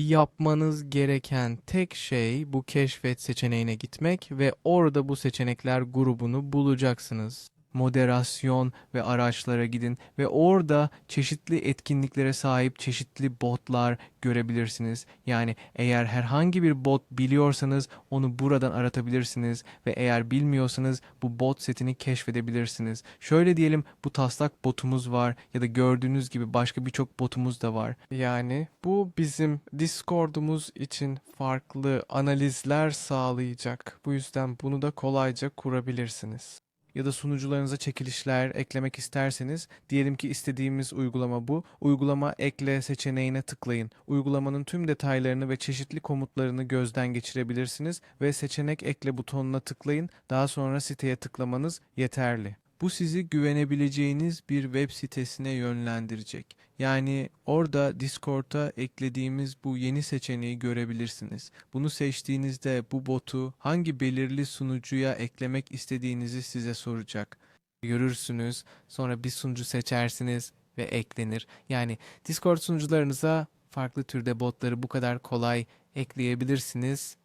Yapmanız gereken tek şey bu keşfet seçeneğine gitmek ve orada bu seçenekler grubunu bulacaksınız. Moderasyon ve araçlara gidin ve orada çeşitli etkinliklere sahip çeşitli botlar görebilirsiniz. Yani eğer herhangi bir bot biliyorsanız onu buradan aratabilirsiniz ve eğer bilmiyorsanız bu bot setini keşfedebilirsiniz. Şöyle diyelim bu taslak botumuz var ya da gördüğünüz gibi başka birçok botumuz da var. Yani bu bizim Discord'umuz için farklı analizler sağlayacak. Bu yüzden bunu da kolayca kurabilirsiniz ya da sunucularınıza çekilişler eklemek isterseniz diyelim ki istediğimiz uygulama bu. Uygulama ekle seçeneğine tıklayın. Uygulamanın tüm detaylarını ve çeşitli komutlarını gözden geçirebilirsiniz ve seçenek ekle butonuna tıklayın. Daha sonra siteye tıklamanız yeterli. Bu sizi güvenebileceğiniz bir web sitesine yönlendirecek. Yani orada Discord'a eklediğimiz bu yeni seçeneği görebilirsiniz. Bunu seçtiğinizde bu botu hangi belirli sunucuya eklemek istediğinizi size soracak. Görürsünüz, sonra bir sunucu seçersiniz ve eklenir. Yani Discord sunucularınıza farklı türde botları bu kadar kolay ekleyebilirsiniz.